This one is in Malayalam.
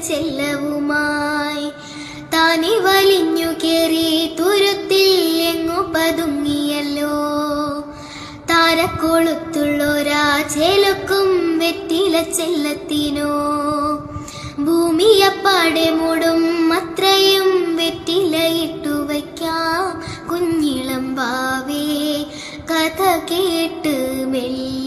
ചെല്ലവുമായി. താനി വലിഞ്ഞു കേറി തുരുത്തിൽ എങ്ങു പതുങ്ങിയല്ലോ. താരക്കൊളുത്തുള്ളൊരാ ചേലക്കും വെറ്റില ചെല്ലത്തിനോ. ഭൂമിയപ്പാടെ മൂടും അത്രയും വെറ്റില ഇട്ടു വയ്ക്കാം. കുഞ്ഞിളം ഭാവേ കഥ കേട്ട് മെല്ലെ